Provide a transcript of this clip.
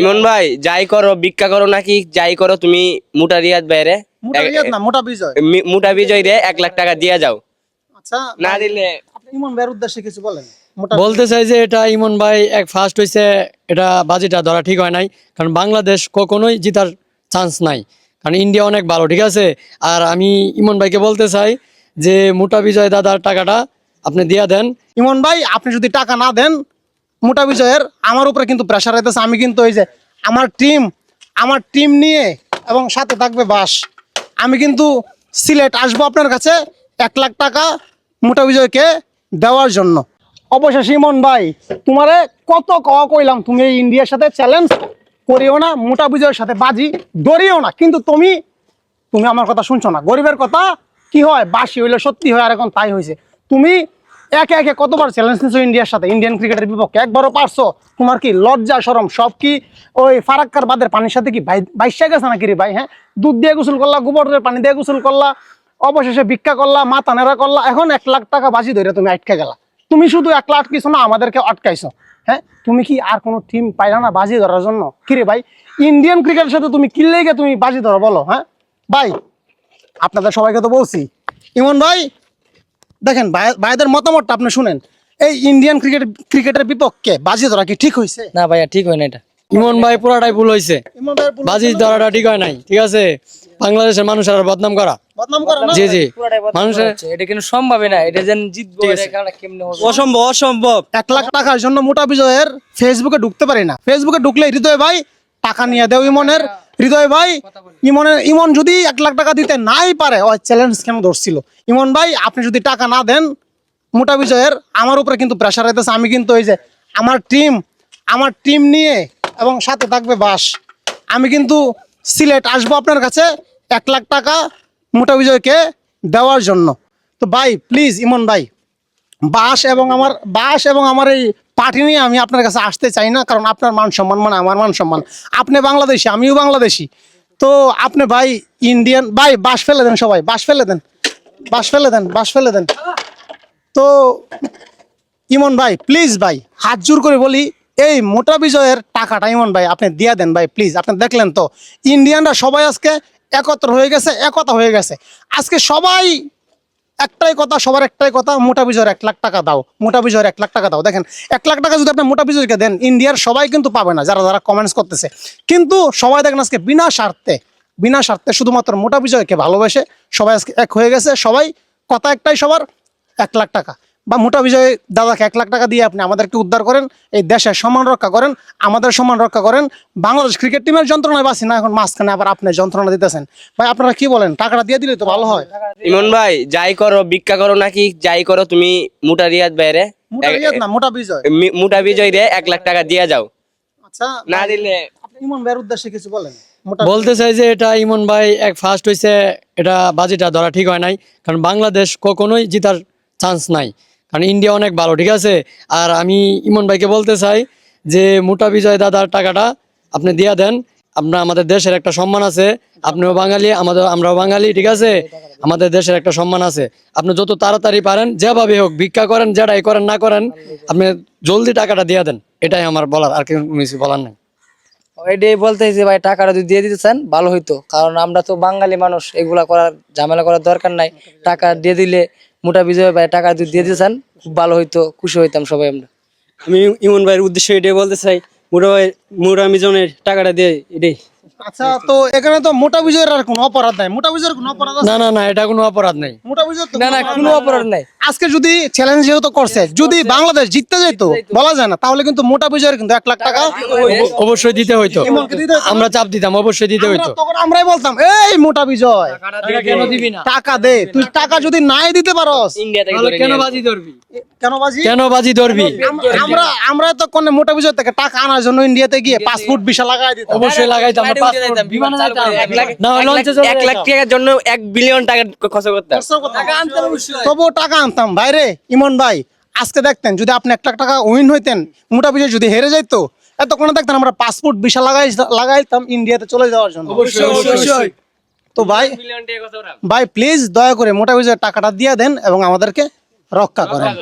ইমন ভাই যাই করো ভিক্ষা করো নাকি যাই করো তুমি মোটা রিয়াদ বাইরে মোটা রিয়াদ না মোটা বিজয়। মোটা বিজয় রে এক লাখ টাকা দিয়ে যাও। আচ্ছা না দিলে আপনি ইমন ভাইয়ের উদ্দেশ্যে কিছু বলেন। বলতে চাই যে এটা ইমন ভাই এক ফার্স্ট হয়েছে এটা বাজিটা ধরা ঠিক হয় নাই কারণ বাংলাদেশ কখনোই জিতার চান্স নাই। কারণ ইন্ডিয়া অনেক ভালো ঠিক আছে? আর আমি ইমন ভাইকে বলতে চাই যে মোটা বিজয় দাদার টাকাটা আপনি দিয়া দেন। ইমন ভাই আপনি যদি টাকা না দেন মোটা বিজয়ের আমার উপরে কিন্তু প্রেশার আইতেছে আমি কিন্তু ওই যে আমার টিম আমার টিম নিয়ে এবং সাথে থাকবে বাস। আমি কিন্তু সিলেট আসব আপনার কাছে এক লাখ টাকা মোটা বিজয়কে দেওয়ার জন্য। অবশেষে ইমন ভাই, তোমারে কত কওয়া কইলাম, তুমি এই ইন্ডিয়ার সাথে চ্যালেঞ্জ করিও না, মোটা বিজয়ের সাথে বাজি ধরিও না। কিন্তু তুমি তুমি আমার কথা শুনছো না। গরিবের কথা কি হয়? বাসি হইলে সত্যি হয় আর এখন তাই হয়েছে তুমি একে একে কতবার চ্যালেঞ্জ নিছো ইন্ডিয়ার সাথে? ইন্ডিয়ান ক্রিকেটের বিপক্ষে? একবারও পারছ? তোমার কি লজ্জা সরম সব কি ওই ফারাক্কার বাদের পানির সাথে কি বাইশা গেছে নাকি রে ভাই হ্যাঁ? দুধ দিয়ে গোসল করলা, গোবরের পানি দিয়ে গোসল করলা, অবশেষে ভিক্ষা করলা, মাথা নেড়া করলা, এখন এক লাখ টাকা বাজি ধরে তুমি আটকে গেলা। তুমি শুধু এক লাখ আটকিছো না, আমাদেরকে আটকাইছো হ্যাঁ? তুমি কি আর কোনো টিম পাইলা না বাজি ধরার জন্য? কিরে ভাই? ইন্ডিয়ান ক্রিকেটের সাথে তুমি কিনলেই তুমি বাজি ধরো বলো হ্যাঁ? ভাই, আপনাদের সবাইকে তো বলছি, ইমন ভাই দেখেন ভাই- ভাইদের মতামতটা আপনি শুনেন। এই ইন্ডিয়ান ক্রিকেট ক্রিকেটের বিপক্ষে বাজি ধরা কি ঠিক হয়েছে না ভাইয়া ঠিক হয় না এটা। ইমন ভাই পুরাটাই ভুল হয়েছে বাজি ধরাটা ঠিক হয় নাই ঠিক আছে? বাংলাদেশের মানুষের আর বদনাম করা। বদনাম করে না জি জি। মানুষের এটা কিন্তু সম্ভবই না এটা যেন জিতবো এটা কারণ কেমনে হবে? অসম্ভব অসম্ভব। এক লাখ টাকার জন্য মোটা বিজয়ের ফেসবুকে ঢুকতে পারি না। ফেসবুকে ঢুকলে হৃদয় ভাই টাকা নিয়ে দেও ইমনের। হৃদয় ভাই ইমনের ইমন যদি এক লাখ টাকা দিতে নাই পারে, ও চ্যালেঞ্জ কেন ধরছিল? ইমন ভাই, আপনি যদি টাকা না দেন, মোটা বিজয়ের, আমার উপরে কিন্তু প্রেশার আইতেছে। আমি কিন্তু ওই যে আমার টিম আমার টিম নিয়ে এবং সাথে থাকবে বাস। আমি কিন্তু সিলেট আসব আপনার কাছে এক লাখ টাকা মোটা বিজয়কে দেওয়ার জন্য। তো ভাই প্লিজ ইমন ভাই বাস এবং আমার বাস এবং আমার এই পার্টি নিয়ে আমি আপনার কাছে আসতে চাই না, কারণ আপনার মান সম্মান মানে আমার মান সম্মান। আপনি বাংলাদেশি, আমিও বাংলাদেশি। তো আপনি ভাই ইন্ডিয়ান, ভাই বাস ফেলে দেন সবাই বাস ফেলে দেন বাস ফেলে দেন বাস ফেলে দেন। তো ইমন ভাই প্লিজ ভাই, হাত জোর করে বলি, এই মোটা বিজয়ের টাকাটা ইমন ভাই, আপনি দিয়া দেন ভাই প্লিজ আপনি দেখলেন তো। ইন্ডিয়ানরা সবাই আজকে একত্র হয়ে গেছে, একতা হয়ে গেছে। আজকে সবাই একটাই কথা, সবার একটাই কথা, মোটা বিজয়ের এক লাখ টাকা দাও, মোটা বিজয়ের এক লাখ টাকা দাও। দেখেন, এক লাখ টাকা যদি আপনি মোটা বিজয়কে দেন, ইন্ডিয়ার সবাই কিন্তু পাবে না, যারা যারা কমেন্টস করতেছে। কিন্তু সবাই দেখেন আজকে বিনা স্বার্থে বিনা স্বার্থে শুধুমাত্র মোটা বিজয়কে ভালোবেসে সবাই আজকে এক হয়ে গেছে। সবাই, কথা একটাই সবার, এক লাখ টাকা। বা মোটা বিজয় দাদাকে এক লাখ টাকা দিয়ে আপনি আমাদেরকে উদ্ধার করেন এই দেশের সম্মান রক্ষা করেন আমাদের সম্মান রক্ষা করেন বাংলাদেশ ক্রিকেট টিমের যন্ত্রণায় বাঁচি না এখন মাঝখানে আবার আপনি যন্ত্রণা দিতেছেন। ভাই আপনারা কি বলেন? টাকাটা দিয়ে দিলে তো ভালো হয়। ইমন ভাই যাই করো ভিক্ষা করো নাকি যাই করো তুমি মোটা রিয়াদ বাইরে মোটা রিয়াদ না মোটা বিজয়। মোটা বিজয় রে এক লাখ টাকা দিয়ে যাও। আচ্ছা না দিলে আপনি ইমন ভাইয়ের উদ্দেশ্যে কিছু বলেন। বলতে চাই যে এটা ইমন ভাই এক ফার্স্ট হয়েছে এটা বাজিটা ধরা ঠিক হয় নাই কারণ বাংলাদেশ কখনোই জিতার চান্স নাই। কারণ ইন্ডিয়া অনেক ভালো, ঠিক আছে? আর আমি ইমন ভাইকে বলতে চাই যে, মোটা বিজয় দাদার টাকাটা আপনি দিয়া দেন। আপনার, আমাদের দেশের একটা সম্মান আছে। আপনিও বাঙালি, আমাদের, আমরাও বাঙালি, ঠিক আছে? আমাদের দেশের একটা সম্মান আছে। আপনি যত তাড়াতাড়ি পারেন, যেভাবে হোক, ভিক্ষা করেন, যেটাই করেন, না করেন, আপনি জলদি টাকাটা দিয়া দেন। এটাই আমার বলার, আর কিছু বলার নেই। এটাই বলতে যে ভাই, টাকাটা যদি দিয়ে দিতে চান, ভালো হইতো। কারণ আমরা তো বাঙালি মানুষ, এগুলা করার ঝামেলা করার দরকার নাই। টাকা দিয়ে দিলে মোটা বিজয় ভাই, টাকা যদি দিয়ে দিতে চান খুব ভালো হইতো খুশি হইতাম সবাই আমরা। আমি ইমন ভাইয়ের উদ্দেশ্যে এটাই বলতে চাই মোটা ভাই মোটা মিজনের টাকাটা দিয়ে এটাই। আচ্ছা তো এখানে তো মোটা বিজয়ের আর কোনো অপরাধ নাই? মোটা বিজয়ের কোনো অপরাধ না না না এটা কোনো অপরাধ নাই। মোটা বিজয়ের না না কোনো অপরাধ নাই। আজকে যদি চ্যালেঞ্জ যেহেতু করছে যদি বাংলাদেশ জিততে যেত বলা যায় না তাহলে কিন্তু মোটা বিজয়ের কিন্তু এক লাখ টাকা অবশ্যই দিতে হইতো। আমরা চাপ দিতাম অবশ্যই দিতে হইতো। তখন আমরাই বলতাম এই মোটা বিজয় কেন দিবি? না? টাকা দে তুই টাকা যদি নাই দিতে পারস তাহলে কেন বাজি ধরবি? কেন বাজি? কেন বাজি ধরবি? আমরা আমরা তো কোন মোটা বিজয় থেকে টাকা আনার জন্য ইন্ডিয়াতে গিয়ে পাসপোর্ট ভিসা লাগাই দিতাম। অবশ্যই লাগাইতাম আমরা ফ্লাইটে উঠে passport, যাইতাম, বিমানে যাইতাম। এক লাখ না, লঞ্চে লাখ- লাখ টাকার জন্য এক বিলিয়ন টাকা খরচ করতাম। তবুও টাকা আনতাম ভাইরে ইমন ভাই আজকে দেখতেন যদি আপনি এক লাখ টাকা উইন হইতেন মোটা পিছিয়ে যদি হেরে যাইতো এতক্ষণে দেখতেন আমরা পাসপোর্ট ভিসা লাগাই লাগাইতাম ইন্ডিয়াতে চলে যাওয়ার জন্য। তো ভাই ভাই প্লিজ দয়া করে মোটা পিছিয়ে টাকাটা দিয়ে দেন এবং আমাদেরকে রক্ষা করেন।